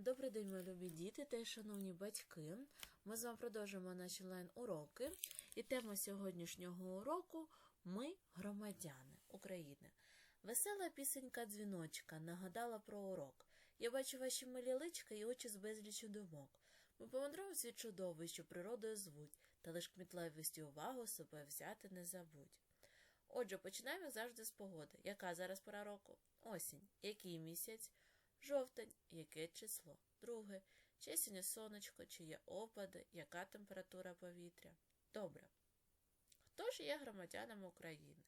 Добрий день, мої любі діти та шановні батьки. Ми з вами продовжуємо наші онлайн-уроки. І тема сьогоднішнього уроку Ми громадяни України. Весела пісенька дзвіночка нагадала про урок. Я бачу ваші милі личка і очі з безлічю думок. Ми помандруємо світ чудовий, що природою звуть, та лиш кмітливості увагу себе взяти не забудь. Отже, починаємо завжди з погоди. Яка зараз пора року? Осінь. Який місяць? Жовтень. Яке число? Друге. Чи сьогодні сонечко, чи є опади, яка температура повітря? Добре. Хто ж є громадянами України?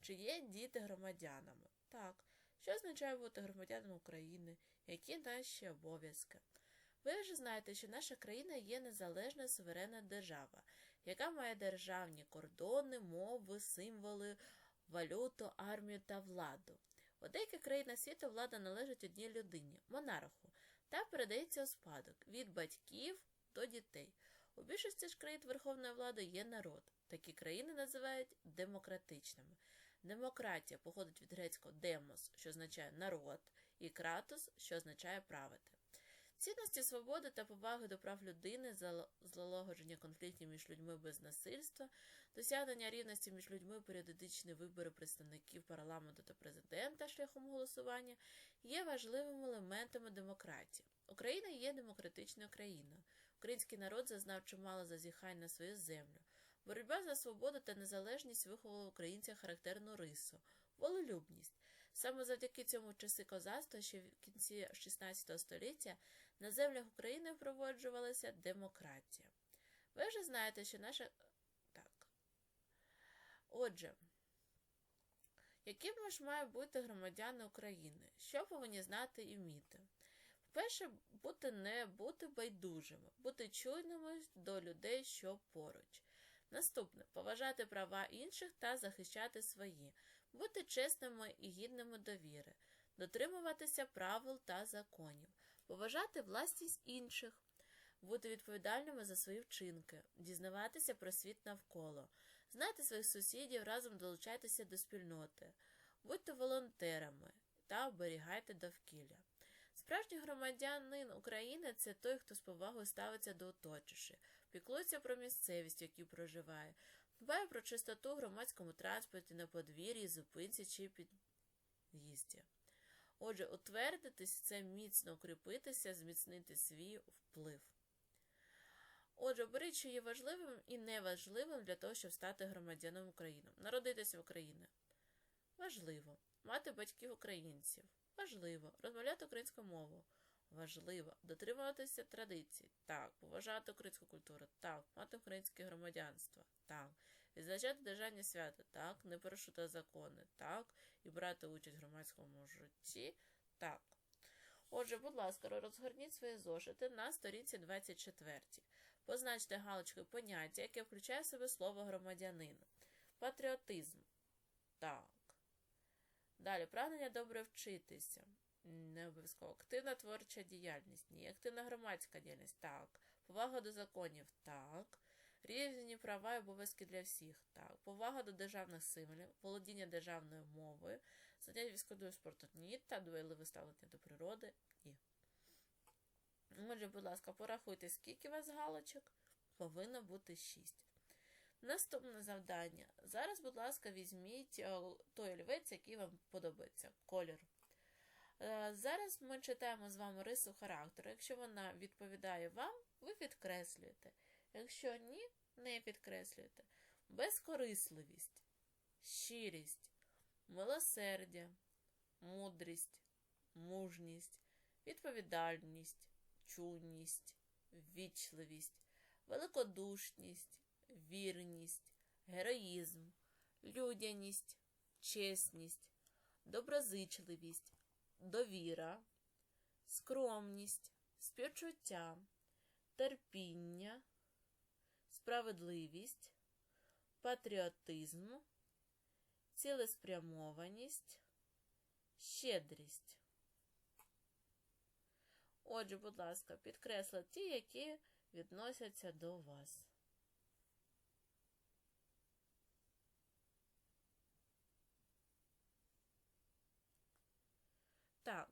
Чи є діти громадянами? Так. Що означає бути громадянином України? Які наші обов'язки? Ви вже знаєте, що наша країна є незалежна суверенна держава, яка має державні кордони, мови, символи, валюту, армію та владу. У деяких країнах світу влада належить одній людині монарху, та передається у спадок від батьків до дітей. У більшості ж країн верховної влади є народ. Такі країни називають демократичними. Демократія походить від грецького демос, що означає народ, і кратос, що означає правити. Цінності свободи та поваги до прав людини, залагодження конфліктів між людьми без насильства, досягнення рівності між людьми, періодичні вибори представників парламенту та президента шляхом голосування є важливими елементами демократії. Україна є демократичною країною. Український народ зазнав чимало зазіхань на свою землю. Боротьба за свободу та незалежність виховала в українцях характерну рису волелюбність. Саме завдяки цьому часи козацтва, що в кінці XVI століття на землях України впроваджувалася демократія. Ви вже знаєте, що наша. Так. Отже, якими ж мають бути громадяни України? Що повинні знати і вміти? Перше, бути не бути байдужими, бути чуйними до людей, що поруч. Наступне поважати права інших та захищати свої, бути чесними і гідними довіри, дотримуватися правил та законів, поважати власність інших, бути відповідальними за свої вчинки, дізнаватися про світ навколо, знати своїх сусідів, разом долучайтеся до спільноти, будьте волонтерами та оберігайте довкілля. Справжній громадянин України це той, хто з повагою ставиться до оточуючих, піклується про місцевість, в якій проживає, дбає про чистоту в громадському транспорті на подвір'ї, зупинці чи під'їзді. Отже, утвердитись це міцно укріпитися, зміцнити свій вплив. Отже, беріть, що є важливим і неважливим для того, щоб стати громадянином України. Народитися в Україні. Важливо. Мати батьків українців. Важливо. Розмовляти українською мовою. Важливо. Дотримуватися традицій. Так. Поважати українську культуру. Так. Мати українське громадянство. Так. Відзначати державні свята. Так. Не порушити закони. Так. І брати участь в громадському житті. Так. Отже, будь ласка, розгорніть свої зошити на сторінці 24. Позначте галочкою поняття, яке включає в себе слово громадянин. Патріотизм. Так. Далі прагнення добре вчитися. Не обов'язково. Активна творча діяльність. Ні. Активна громадська діяльність. Так. Повага до законів. Так. Рівні права і обов'язки для всіх. Так. Повага до державних символів, володіння державною мовою, заняття військовою спорту. Ні. Та двойливе ставлення до природи. Ні. Отже, будь ласка, порахуйте, скільки у вас галочок. Повинно бути 6. Наступне завдання. Зараз, будь ласка, візьміть той олівець, який вам подобається. Колір. Е, зараз ми читаємо з вами рису характеру. Якщо вона відповідає вам, ви підкреслюєте. Якщо ні, не підкреслюєте. Безкорисливість, щирість, милосердя, мудрість, мужність, відповідальність, чуйність, ввічливість, великодушність, вірність, героїзм, людяність, чесність, доброзичливість, довіра, скромність, співчуття, терпіння, справедливість, патріотизм, цілеспрямованість, щедрість. Отже, будь ласка, підкресли ті, які відносяться до вас. Так,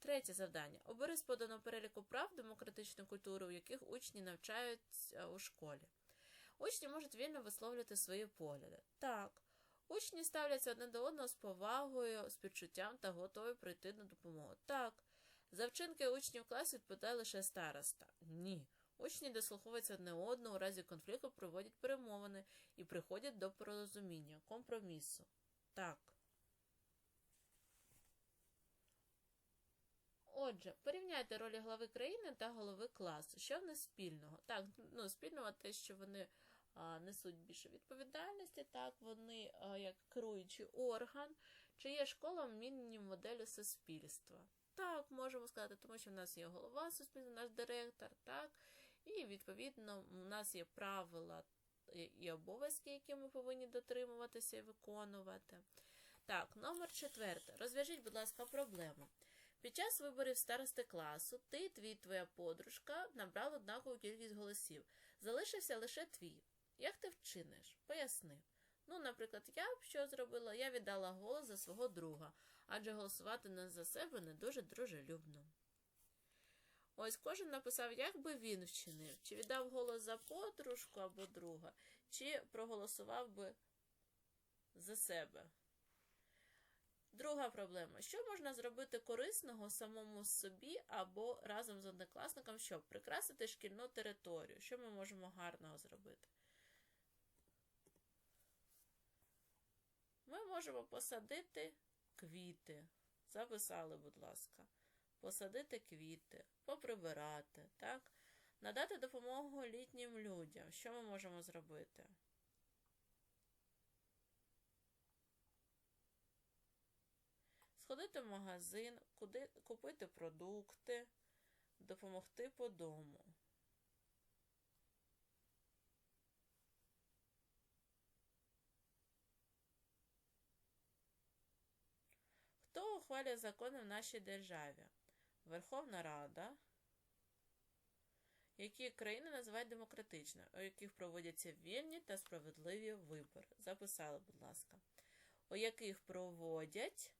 Третє завдання. Обери з поданого переліку прав демократичної культури, у яких учні навчаються у школі. Учні можуть вільно висловлювати свої погляди. Так, учні ставляться одне до одного з повагою, співчуттям та готові прийти на допомогу. Так, за вчинки учнів класу відповідає лише староста. Ні. Учні дослуховуються одне одного, у разі конфлікту проводять перемовини і приходять до порозуміння, компромісу. Так. Отже, порівняйте ролі глави країни та голови класу. Що в них спільного? Так, ну, спільного те, що вони а, несуть більше відповідальності, так, вони а, як керуючий орган, чи є школа міні-моделі суспільства. Так, можемо сказати, тому що в нас є голова суспільства, наш директор, так, і відповідно у нас є правила і обов'язки, які ми повинні дотримуватися і виконувати. Так, номер четвертий. Розв'яжіть, будь ласка, проблему. Під час виборів старости класу ти, твій твоя подружка набрали однакову кількість голосів. Залишився лише твій. Як ти вчиниш? Поясни. Ну, наприклад, я б що зробила? Я віддала голос за свого друга, адже голосувати не за себе не дуже дружелюбно. Ось кожен написав, як би він вчинив, чи віддав голос за подружку або друга, чи проголосував би за себе. Друга проблема. Що можна зробити корисного самому собі або разом з однокласником, щоб прикрасити шкільну територію? Що ми можемо гарного зробити? Ми можемо посадити квіти. Записали, будь ласка. Посадити квіти, поприбирати, так? Надати допомогу літнім людям. Що ми можемо зробити? Сходити в магазин, куди, купити продукти, допомогти по дому. Хто ухвалює закони в нашій державі? Верховна Рада, які країни називають демократичними, у яких проводяться вільні та справедливі вибори. Записали, будь ласка. У яких проводять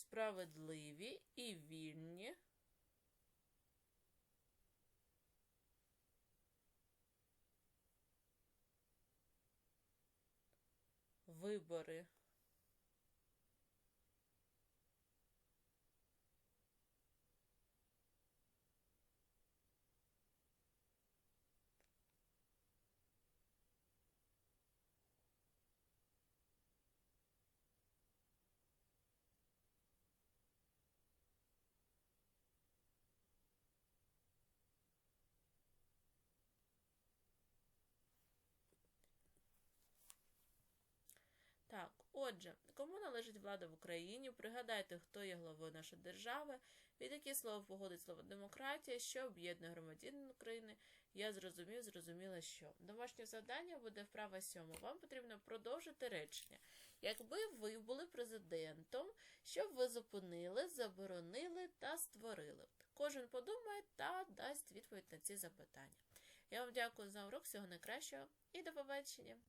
справедливі і вільні вибори. Так, отже, кому належить влада в Україні? Пригадайте, хто є главою нашої держави, від які слова погодить слово демократія, що об'єднує громадянин України. Я зрозумів, зрозуміла, що. Домашнє завдання буде вправа сьома. Вам потрібно продовжити речення. Якби ви були президентом, що б ви зупинили, заборонили та створили. Кожен подумає та дасть відповідь на ці запитання. Я вам дякую за урок, всього найкращого і до побачення!